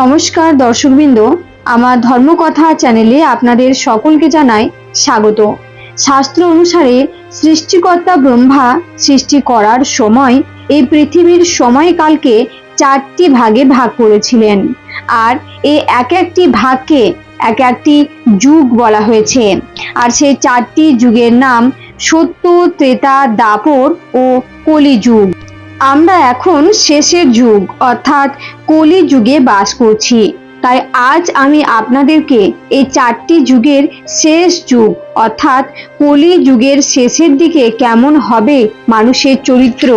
নমস্কার দর্শকবৃন্দ, আমার ধর্মকথা চ্যানেলে আপনাদের সকলকে জানাই স্বাগত। শাস্ত্র অনুসারে সৃষ্টিকর্তা ব্রহ্মা সৃষ্টি করার সময় এই পৃথিবীর সময়কালকে চারটি ভাগে ভাগ করেছিলেন। আর এই এক একটি ভাগকে এক একটি যুগ বলা হয়েছে। আর সেই চারটি যুগের নাম সত্য, ত্রেতা, দাপর ও কলিযুগ। আমরা এখন শেষের যুগ, অর্থাৎ কলি যুগে বাস করছি। তাই আজ আমি আপনাদেরকে এই চারটি যুগের শেষ যুগ, অর্থাৎ কলি যুগের শেষের দিকে কেমন হবে মানুষের চরিত্র,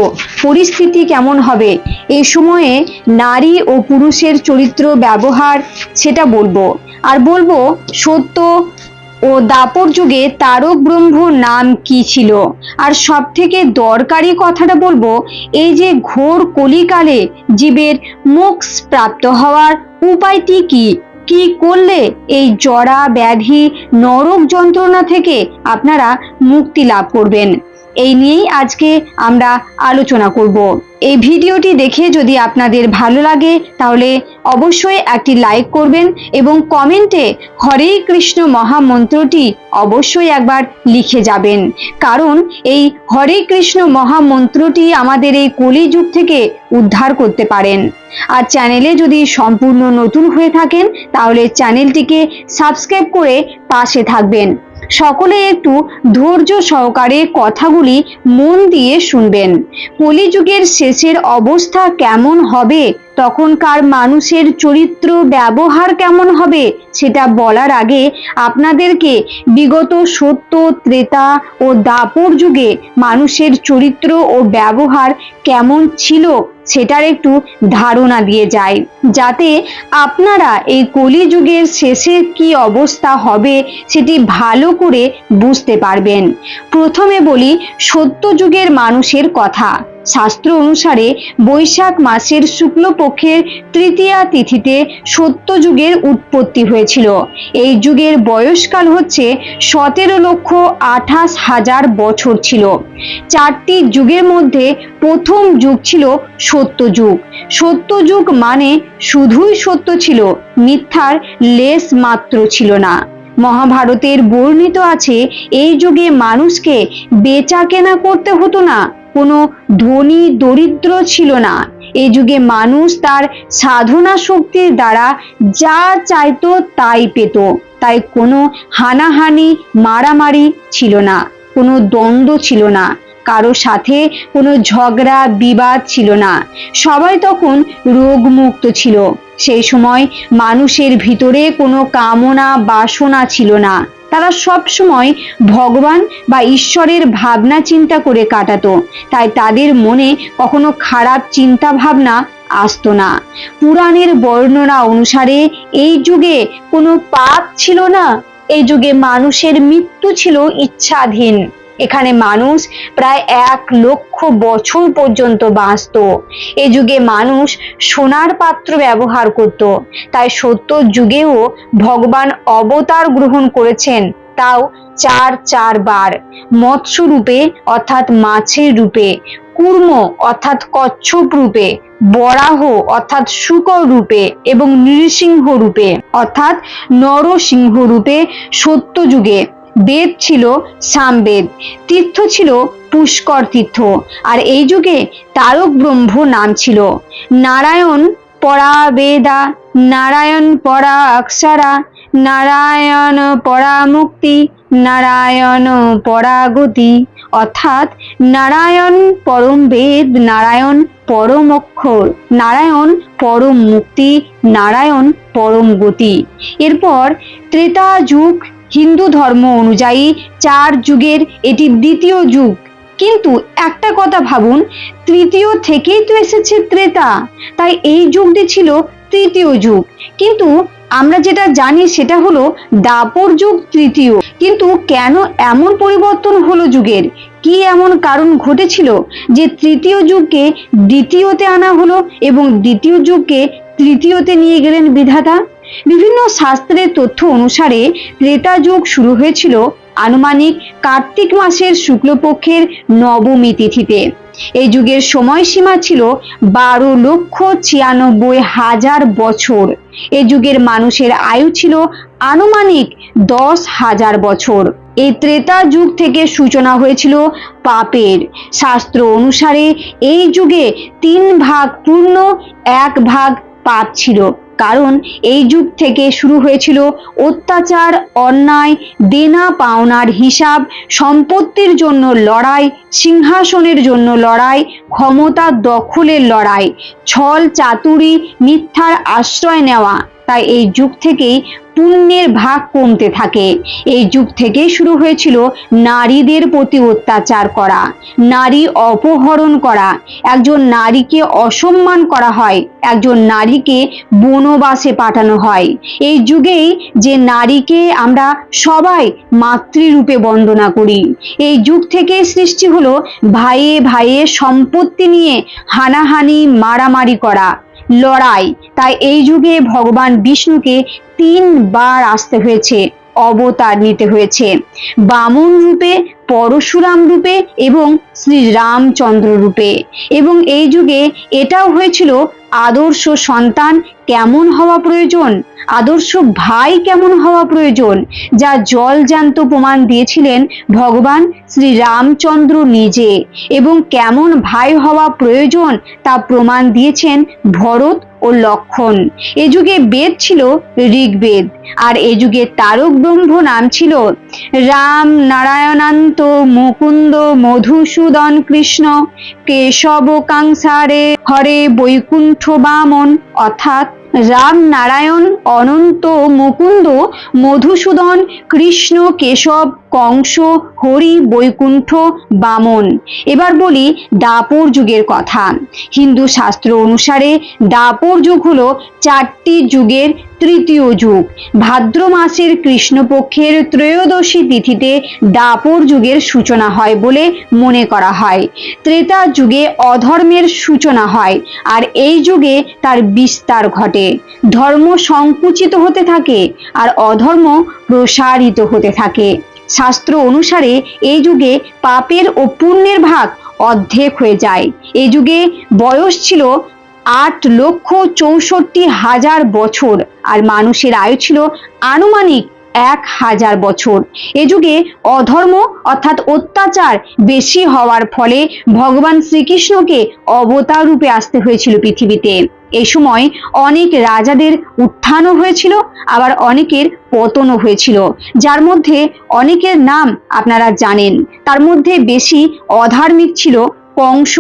পরিস্থিতি কেমন হবে এই সময়ে নারী ও পুরুষের চরিত্র ব্যবহার, সেটা বলব। আর বলব সত্য ও দাপর যুগে তারক ব্রহ্ম নাম কি ছিল? আর সব থেকে দরকারি কথাটা বলব, এই যে ঘোর কলিকালে জীবের মোক্ষ প্রাপ্ত হওয়ার উপায়টি কি? কি করলে এই জরা, ব্যাধি, নরক যন্ত্রণা থেকে আপনারা মুক্তি লাভ করবেন? এই নিয়েই আজকে আমরা আলোচনা করব। এই ভিডিওটি দেখে যদি আপনাদের ভালো লাগে, তাহলে অবশ্যই একটি লাইক করবেন এবং কমেন্টে হরে কৃষ্ণ মহামন্ত্রটি অবশ্যই একবার লিখে যাবেন। কারণ এই হরে কৃষ্ণ মহামন্ত্রটি আমাদের এই কলিযুগ থেকে উদ্ধার করতে পারেন। আর চ্যানেলে যদি সম্পূর্ণ নতুন হয়ে থাকেন, তাহলে চ্যানেলটিকে সাবস্ক্রাইব করে পাশে থাকবেন। সকলে একটু ধৈর্য সহকারে কথাগুলি মন দিয়ে শুনবেন। কলিযুগের শেষের অবস্থা কেমন হবে তখনকার মানুষের চরিত্র ব্যবহার কেমন হবে সেটা বলার আগে আপনাদেরকে বিগত সত্য, ত্রেতা ও দাপর যুগে মানুষের চরিত্র ও ব্যবহার কেমন ছিল সেটার একটু ধারণা দিয়ে যায় যাতে আপনারা এই কলিযুগের শেষে কি অবস্থা হবে সেটি ভালো করে বুঝতে পারবেন। প্রথমে বলি, সত্য যুগের মানুষের কথা। শাস্ত্র অনুসারে বৈশাখ মাসের শুক্লপক্ষের তৃতীয়া তিথিতে সত্য যুগের উৎপত্তি হয়েছিল। এই যুগের বয়সকাল হচ্ছে সতেরো লক্ষ আঠাশ হাজার বছর ছিল। চারটি যুগের মধ্যে প্রথম যুগ ছিল সত্য যুগ সত্য যুগ মানে শুধুই সত্য ছিল, মিথ্যার লেশ মাত্র ছিল না। মহাভারতের বর্ণিত আছে, এই যুগে মানুষকে বেচা কেনা করতে হতো না কোনো ধনী দরিদ্র ছিল না। এই যুগে মানুষ তার সাধনা শক্তির দ্বারা যা চাইতো তাই পেত। তাই কোনো হানাহানি, মারামারি ছিল না, কোনো দ্বন্দ্ব ছিল না, কারও সাথে কোনো ঝগড়া, বিবাদ ছিল না। সবাই তখন রোগমুক্ত ছিল। সেই সময় মানুষের ভিতরে কোনো কামনা, বাসনা ছিল না। তারা সব সময় ভগবান বা ঈশ্বরের ভাবনা চিন্তা করে কাটাতো। তাই তাদের মনে কখনো খারাপ চিন্তা ভাবনা আসতো না। পুরাণের বর্ণনা অনুসারে এই যুগে কোনো পাপ ছিল না, এই যুগে মানুষের মৃত্যু ছিল ইচ্ছাধীন। এখানে মানুষ প্রায় এক লক্ষ বছর পর্যন্ত বাঁচত। এ যুগে মানুষ সোনার পাত্র ব্যবহার করত। তাই সত্য যুগেও ভগবান অবতার গ্রহণ করেছেন, তাও চার চারবার। মৎস্য রূপে অর্থাৎ মাছের রূপে, কুর্ম অর্থাৎ কচ্ছপ রূপে, বরাহ অর্থাৎ শুকর রূপে এবং নৃসিংহ রূপে অর্থাৎ নরসিংহ রূপে সত্য যুগে বেদ ছিল সামবেদ, তীর্থ ছিল পুষ্কর তীর্থ, আর এই যুগে তারক ব্রহ্ম নাম ছিল। নারায়ণ পরা বেদা নারায়ণ পরা অক্ষরা নারায়ণ পরা মুক্তি নারায়ণ পরাগতি, অর্থাৎ নারায়ণ পরম বেদ, নারায়ণ পরম অক্ষর, নারায়ণ পরম মুক্তি, নারায়ণ পরম গতি। এরপর ত্রেতা যুগ হিন্দু ধর্ম অনুযায়ী চার যুগের এটি দ্বিতীয় যুগ। কিন্তু একটা কথা ভাবুন, তৃতীয় থেকেই তো এসেছে ত্রেতা। তাই এই যুগটি ছিল তৃতীয় যুগ। কিন্তু আমরা যেটা জানি সেটা হলো দাপর যুগ তৃতীয়। কিন্তু কেন এমন পরিবর্তন হলো যুগের? কি এমন কারণ ঘটেছিল যে তৃতীয় যুগকে দ্বিতীয়তে আনা হলো এবং দ্বিতীয় যুগকে তৃতীয়তে নিয়ে গেলেন বিধাতা? বিভিন্ন শাস্ত্রের তথ্য অনুসারে ত্রেতা যুগ শুরু হয়েছিল আনুমানিক কার্তিক মাসের শুক্লপক্ষের নবমী তিথিতে। এই যুগের সময়সীমা ছিল বারো লক্ষ ছিয়ানব্বই হাজার বছর। এই যুগের মানুষের আয়ু ছিল আনুমানিক দশ হাজার বছর। এই ত্রেতা যুগ থেকে সূচনা হয়েছিল পাপের। শাস্ত্র অনুসারে এই যুগে তিন ভাগ পূর্ণ, এক ভাগ পাপ ছিল। কারণ এই যুগ থেকে শুরু হয়েছিল অত্যাচার, অন্যায়, দেনা পাওনার হিসাব, সম্পত্তির জন্য লড়াই, সিংহাসনের জন্য লড়াই, ক্ষমতা দখলের লড়াই, ছল, চাতুরি, মিথ্যার আশ্রয় নেওয়া। তাই এই যুগ থেকেই পুণ্যের ভাগ কমতে থাকে। এই যুগ থেকেই শুরু হয়েছিল নারীদের প্রতি অত্যাচার করা, নারী অপহরণ করা। একজন নারীকে অসম্মান করা হয়, একজন নারীকে বনবাসে পাঠানো হয়। এই যুগেই যে নারীকে আমরা সবাই মাতৃরূপে বন্দনা করি, এই যুগ থেকে সৃষ্টি হলো ভাইয়ে ভাইয়ে সম্পত্তি নিয়ে হানাহানি, মারামারি করা। লড়াই। তাই এই যুগে ভগবান বিষ্ণুকে তিনবার আসতে হয়েছে অবতার নিতে হয়েছে। বামন রূপে পরশুরাম রূপে এবং শ্রী রামচন্দ্র রূপে। এবং এই যুগে এটাও হয়েছিল আদর্শ সন্তান কেমন হওয়া প্রয়োজন? আদর্শ ভাই কেমন হওয়া প্রয়োজন? যা জল জ্যান্ত প্রমাণ দিয়েছিলেন ভগবান শ্রী রামচন্দ্র নিজে। এবং কেমন ভাই হওয়া প্রয়োজন তা প্রমাণ দিয়েছেন ভরত ও লক্ষণ। এ যুগে বেদ ছিল ঋগ্বেদ, আর এ যুগে তারক ব্রহ্ম নাম ছিল রাম নারায়ণান্ত মুকুন্দ মধুসূদন কৃষ্ণ, কেশব কাংসারে হরে বৈকুণ্ঠ বামন। অর্থাৎ রাম নারায়ণ, অনন্ত মুকুন্দ, মধুসূদন, কৃষ্ণ, কেশব, কংস, হরি, বৈকুণ্ঠ বামন। এবার বলি দাপর যুগের কথা। হিন্দু শাস্ত্র অনুসারে দাপর যুগ হলো চারটি যুগের তৃতীয় যুগ। ভাদ্র মাসের কৃষ্ণপক্ষের ত্রয়োদশী তিথিতে দাপর যুগের সূচনা হয় বলে মনে করা হয়। ত্রেতা যুগে অধর্মের সূচনা হয় আর এই যুগে তার বিস্তার ঘটে। ধর্ম সংকুচিত হতে থাকে আর অধর্ম প্রসারিত হতে থাকে। শাস্ত্র অনুসারে এই যুগে পাপের ও পুণ্যের ভাগ অর্ধেক হয়ে যায়। এই যুগে বয়স ছিল আট লক্ষ চৌষট্টি হাজার বছর। আর মানুষের আয়ু ছিল আনুমানিক এক হাজার বছর। এ যুগে অধর্ম অর্থাৎ অত্যাচার বেশি হওয়ার ফলে ভগবান শ্রীকৃষ্ণকে অবতার রূপে আসতে হয়েছিল পৃথিবীতে। এই সময় অনেক রাজাদের উত্থানও হয়েছিল, আবার অনেকের পতনও হয়েছিল। যার মধ্যে অনেকের নাম আপনারা জানেন। তার মধ্যে বেশি অধার্মিক ছিল কংস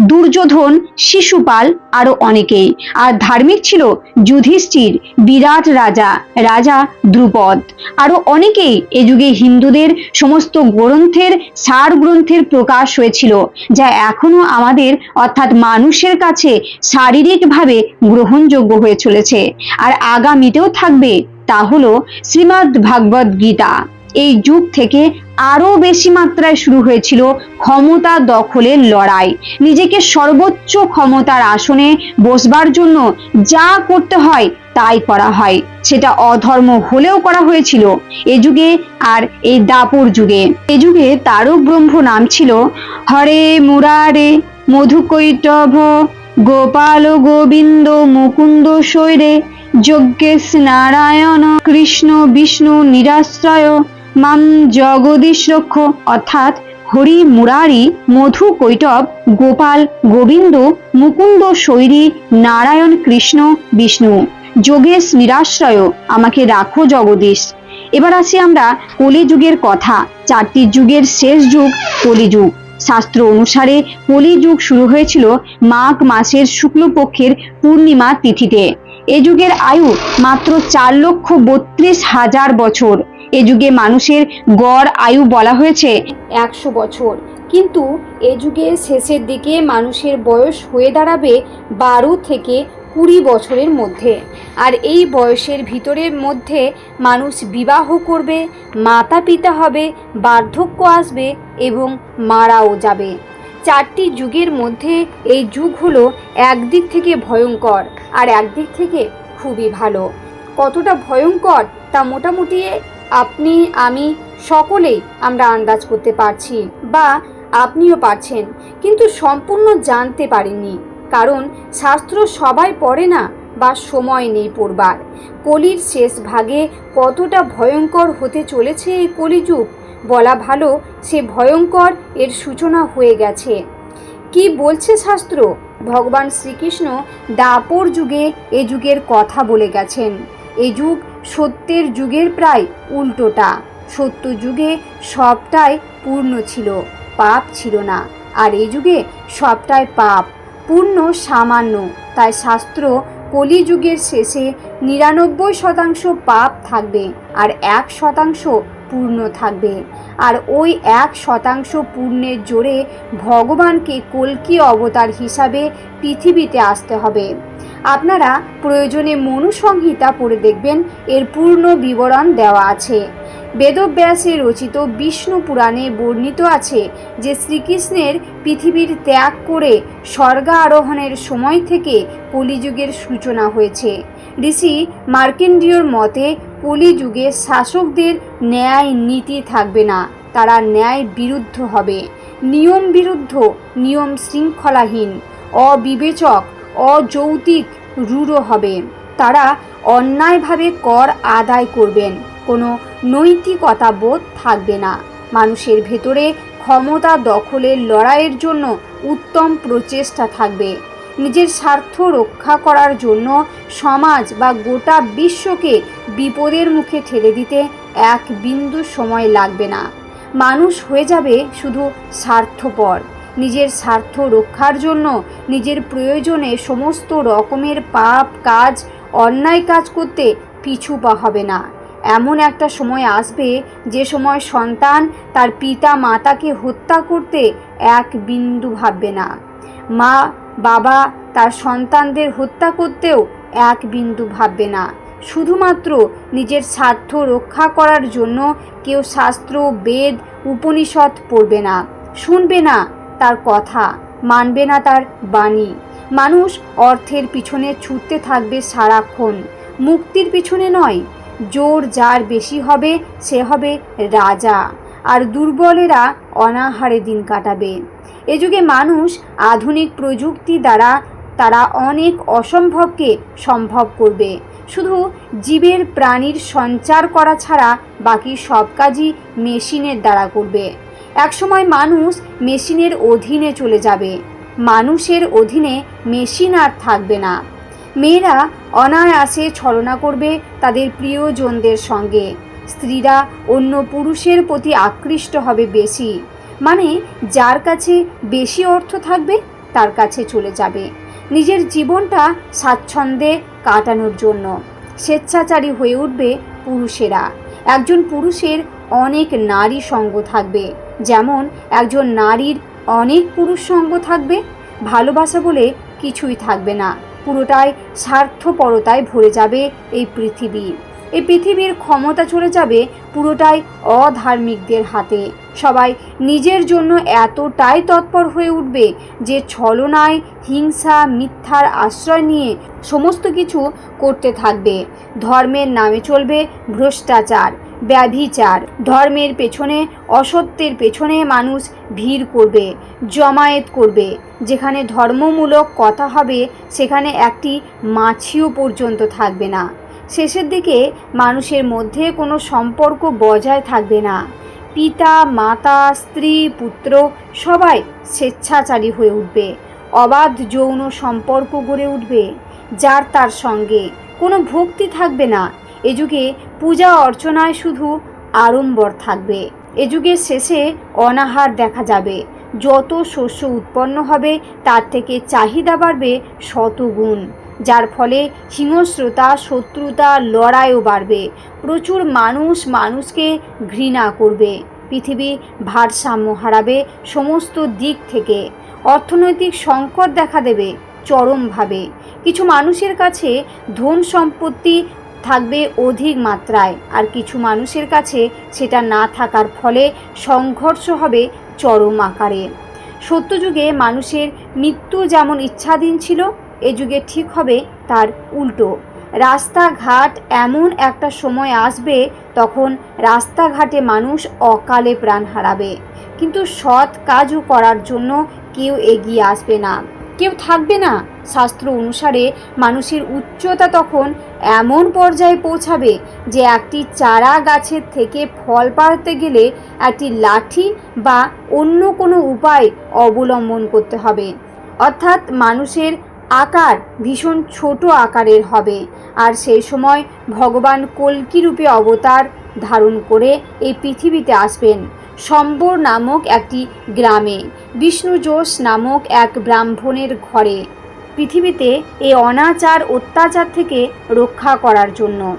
দুর্যোধন, শিশুপাল আরও অনেকেই। আর ধার্মিক ছিল যুধিষ্ঠির, বিরাট রাজা রাজা দ্রুপদ। আরও অনেকেই এ যুগে হিন্দুদের সমস্ত গ্রন্থের, সার গ্রন্থের প্রকাশ হয়েছিল, যা এখনও আমাদের, অর্থাৎ মানুষের কাছে শারীরিকভাবে গ্রহণযোগ্য হয়ে চলেছে। আর আগামীতেও থাকবে, তা হলো শ্রীমদ্ ভাগবত গীতা। এই যুগ থেকে আরও বেশি মাত্রায় শুরু হয়েছিল ক্ষমতা দখলের লড়াই। নিজেকে সর্বোচ্চ ক্ষমতার আসনে বসবার জন্য যা করতে হয় তাই করা হয়। সেটা অধর্ম হলেও করা হয়েছিল এ যুগে আর এই দাপর যুগে। এ যুগে তারক ব্রহ্ম নাম ছিল হরে মুরারে মধুকৈটভ গোপাল গোবিন্দ মুকুন্দ শৈরে যজ্ঞেশ নারায়ণ কৃষ্ণ বিষ্ণু নিরাশ্রয় মাম জগদীশ রক্ষ, অর্থাৎ হরি মুরারি, মধু কৈটব, গোপাল গোবিন্দ, মুকুন্দ শৈরী, নারায়ণ কৃষ্ণ, বিষ্ণু। যোগেশ নিরাশ্রয়, আমাকে রাখো জগদীশ। এবার আসি আমরা কলিযুগের কথা। চারটি যুগের শেষ যুগ, কলিযুগ। শাস্ত্র অনুসারে কলিযুগ শুরু হয়েছিল মাঘ মাসের শুক্লপক্ষের পূর্ণিমা তিথিতে। এ যুগের আয়ু মাত্র চার লক্ষ বত্রিশ হাজার বছর। এ যুগে মানুষের গড় আয়ু বলা হয়েছে একশো বছর। কিন্তু এ যুগের শেষের দিকে মানুষের বয়স হয়ে দাঁড়াবে বারো থেকে কুড়ি বছরের মধ্যে। আর এই বয়সের ভিতরের মধ্যে মানুষ বিবাহ করবে মাতা পিতা হবে, বার্ধক্য আসবে এবং মারাও যাবে। চারটি যুগের মধ্যে এই যুগ হলো একদিক থেকে ভয়ঙ্কর আর একদিক থেকে খুবই ভালো। কতটা ভয়ঙ্কর তা মোটামুটি আপনি, আমি, সকলেই আমরা আন্দাজ করতে পারছি বা আপনিও পারছেন, কিন্তু সম্পূর্ণ জানতে পারেননি কারণ শাস্ত্র সবাই পড়ে না বা সময় নেই পড়বার। কলির শেষ ভাগে কতটা ভয়ঙ্কর হতে চলেছে এই কলিযুগ, বলা ভালো সে ভয়ঙ্কর এর সূচনা হয়ে গেছে। কি বলছে শাস্ত্র? ভগবান শ্রীকৃষ্ণ দাপর যুগে এ যুগের কথা বলে গেছেন। এ যুগ সত্যের যুগের প্রায় উল্টোটা। সত্য যুগে সবটাই পূর্ণ ছিল, পাপ ছিল না। আর এই যুগে সবটাই পাপ, পূর্ণ, সামান্য। তাই শাস্ত্র কলিযুগের শেষে নিরানব্বই শতাংশ পাপ থাকবে আর এক শতাংশ পূর্ণ থাকবে। আর ওই এক শতাংশ পূর্ণের জোরে ভগবানকে কল্কি অবতার হিসাবে পৃথিবীতে আসতে হবে। আপনারা প্রয়োজনে মনুসংহিতা পড়ে দেখবেন, এর পূর্ণ বিবরণ দেওয়া আছে। বেদব্যাসে রচিত বিষ্ণু পুরাণে বর্ণিত আছে যে শ্রীকৃষ্ণের পৃথিবীর ত্যাগ করে স্বর্গা আরোহণের সময় থেকে কলিযুগের সূচনা হয়েছে। ঋষি মার্কেন্ডীয়র মতে, কলিযুগে শাসকদের ন্যায় নীতি থাকবে না। তারা ন্যায় বিরুদ্ধ হবে। নিয়ম বিরুদ্ধ, নিয়ম শৃঙ্খলাহীন, অবিবেচক অযৌতিক রূঢ় হবে। তারা অন্যায়ভাবে কর আদায় করবেন। কোনো নৈতিকতা বোধ থাকবে না। মানুষের ভেতরে ক্ষমতা দখলের লড়াইয়ের জন্য উত্তম প্রচেষ্টা থাকবে। নিজের স্বার্থ রক্ষা করার জন্য সমাজ বা গোটা বিশ্বকে বিপদের মুখে ঠেলে দিতে এক বিন্দু সময় লাগবে না। মানুষ হয়ে যাবে শুধু স্বার্থপর। নিজের স্বার্থ রক্ষার জন্য নিজের প্রয়োজনে সমস্ত রকমের পাপ, কাজ, অন্যায় কাজ করতে পিছু পা হবে না। এমন একটা সময় আসবে যে সময় সন্তান তার পিতা মাতাকে হত্যা করতে এক বিন্দু ভাববে না। মা, বাবা তার সন্তানদের হত্যা করতেও এক বিন্দু ভাববে না। শুধুমাত্র নিজের স্বার্থ রক্ষা করার জন্য কেউ শাস্ত্র, বেদ উপনিষদ পড়বে না। শুনবে না তার কথা, মানবে না তার বাণী। মানুষ অর্থের পিছনে ছুটতে থাকবে সারাক্ষণ। মুক্তির পিছনে নয়, জোর যার বেশি হবে, সে হবে রাজা। আর দুর্বলেরা অনাহারে দিন কাটাবে। এ যুগে মানুষ আধুনিক প্রযুক্তি দ্বারা তারা অনেক অসম্ভবকে সম্ভব করবে। শুধু জীবের প্রাণীর সঞ্চার করা ছাড়া বাকি সব কাজই মেশিনের দ্বারা করবে। একসময় মানুষ মেশিনের অধীনে চলে যাবে। মানুষের অধীনে মেশিন আর থাকবে না। মেয়েরা অনায়াসে ছলনা করবে তাদের প্রিয়জনদের সঙ্গে। স্ত্রীরা অন্য পুরুষের প্রতি আকৃষ্ট হবে বেশি। মানে যার কাছে বেশি অর্থ থাকবে, তার কাছে চলে যাবে। নিজের জীবনটা স্বাচ্ছন্দ্যে কাটানোর জন্য। স্বেচ্ছাচারী হয়ে উঠবে পুরুষেরা। একজন পুরুষের অনেক নারী সঙ্গ থাকবে। যেমন একজন নারীর অনেক পুরুষ সঙ্গ থাকবে, ভালোবাসা বলে কিছুই থাকবে না। পুরোটাই স্বার্থপরতায় ভরে যাবে এই পৃথিবী। এই পৃথিবীর ক্ষমতা চলে যাবে পুরোটাই অধার্মিকদের হাতে। সবাই নিজের জন্য এতটাই তৎপর হয়ে উঠবে যে ছলনায়, হিংসা, মিথ্যার আশ্রয় নিয়ে সমস্ত কিছু করতে থাকবে। ধর্মের নামে চলবে ভ্রষ্টাচার, ব্যভিচার। ধর্মের পেছনে, অসত্যের পেছনে মানুষ ভিড় করবে, জমায়েত করবে। যেখানে ধর্মমূলক কথা হবে, সেখানে একটি মাছিও পর্যন্ত থাকবে না। শেষের দিকে মানুষের মধ্যে কোনো সম্পর্ক বজায় থাকবে না। পিতা, মাতা, স্ত্রী, পুত্র সবাই স্বেচ্ছাচারী হয়ে উঠবে। অবাধ যৌন সম্পর্ক গড়ে উঠবে, যার তার সঙ্গে কোনো ভক্তি থাকবে না। এ যুগে পূজা অর্চনায় শুধু আড়ম্বর থাকবে। এ যুগের শেষে অনাহার দেখা যাবে। যত শস্য উৎপন্ন হবে, তার থেকে চাহিদা বাড়বে শতগুণ। যার ফলে হিংস্রতা শত্রুতা, লড়াইও বাড়বে। প্রচুর মানুষ মানুষকে ঘৃণা করবে। পৃথিবী ভারসাম্য হারাবে সমস্ত দিক থেকে। অর্থনৈতিক সংকট দেখা দেবে চরমভাবে। কিছু মানুষের কাছে ধন সম্পত্তি থাকবে অধিক মাত্রায়, আর কিছু মানুষের কাছে সেটা না থাকার ফলে সংঘর্ষ হবে চরম আকারে। সত্যযুগে মানুষের মৃত্যু যেমন ইচ্ছাধীন ছিল এ যুগে ঠিক হবে তার উল্টো। রাস্তাঘাট এমন একটা সময় আসবে তখন রাস্তাঘাটে মানুষ অকালে প্রাণ হারাবে। কিন্তু সৎ কাজও করার জন্য কেউ এগিয়ে আসবে না। কেউ থাকবে না। শাস্ত্র অনুসারে মানুষের উচ্চতা তখন এমন পর্যায়ে পৌঁছাবে যে একটি চারা গাছের থেকে ফল পাড়তে গেলে একটি লাঠি বা অন্য কোনো উপায় অবলম্বন করতে হবে। অর্থাৎ মানুষের আকার ভীষণ ছোট আকারের হবে। আর সেই সময় ভগবান কল্কি রূপে অবতার ধারণ করে এই পৃথিবীতে আসবেন। সম্বর নামক একটি গ্রামে, বিষ্ণু যোশ নামক এক ব্রাহ্মণের ঘরে। পৃথিবীতে এই অনাচার অত্যাচার থেকে রক্ষা করার জন্য।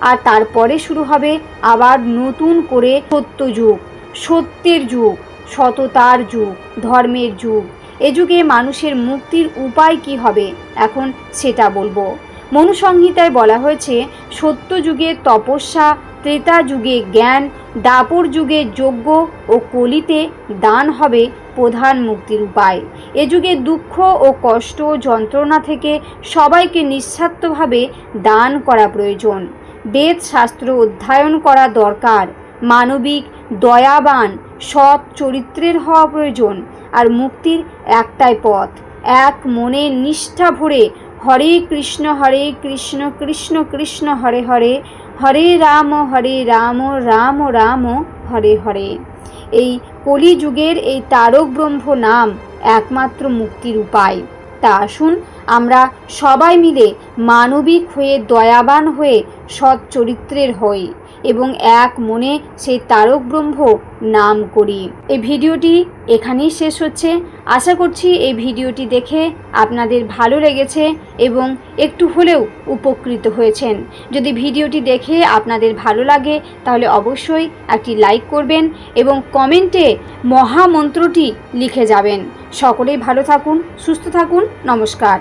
আর তারপরে শুরু হবে আবার নতুন করে সত্যযুগ, সত্যের যুগ, সততার যুগ, ধর্মের যুগ। এ যুগে মানুষের মুক্তির উপায় কি হবে? এখন সেটা বলব। মনুসংহিতায় বলা হয়েছে, সত্য যুগে তপস্যা, ত্রেতা যুগে জ্ঞান, দাপর যুগে যজ্ঞ ও কলিতে দান হবে প্রধান মুক্তির উপায়। এ যুগে দুঃখ ও কষ্ট যন্ত্রণা থেকে সবাইকে নিঃস্বার্থভাবে দান করা প্রয়োজন। বেদ শাস্ত্র অধ্যয়ন করা দরকার। মানবিক, দয়াবান, সৎ চরিত্রের হওয়া প্রয়োজন। আর মুক্তির একটাই পথ। এক মনে নিষ্ঠা ভরে হরে কৃষ্ণ হরে কৃষ্ণ কৃষ্ণ কৃষ্ণ, হরে হরে হরে রাম হরে রাম রাম রাম, হরে হরে। এই কলিযুগের এই তারক ব্রহ্ম নাম একমাত্র মুক্তির উপায়। তা আসুন আমরা সবাই মিলে মানবিক হয়ে দয়াবান হয়ে সৎ চরিত্রের হই। এবং এক মনে সেই তারক ব্রহ্ম নাম করি। এই ভিডিওটি এখানেই শেষ হচ্ছে। আশা করছি এই ভিডিওটি দেখে আপনাদের ভালো লেগেছে এবং একটু হলেও উপকৃত হয়েছেন। যদি ভিডিওটি দেখে আপনাদের ভালো লাগে, তাহলে অবশ্যই একটি লাইক করবেন এবং কমেন্টে মহামন্ত্রটি লিখে যাবেন। সকলেই ভালো থাকুন, সুস্থ থাকুন, নমস্কার।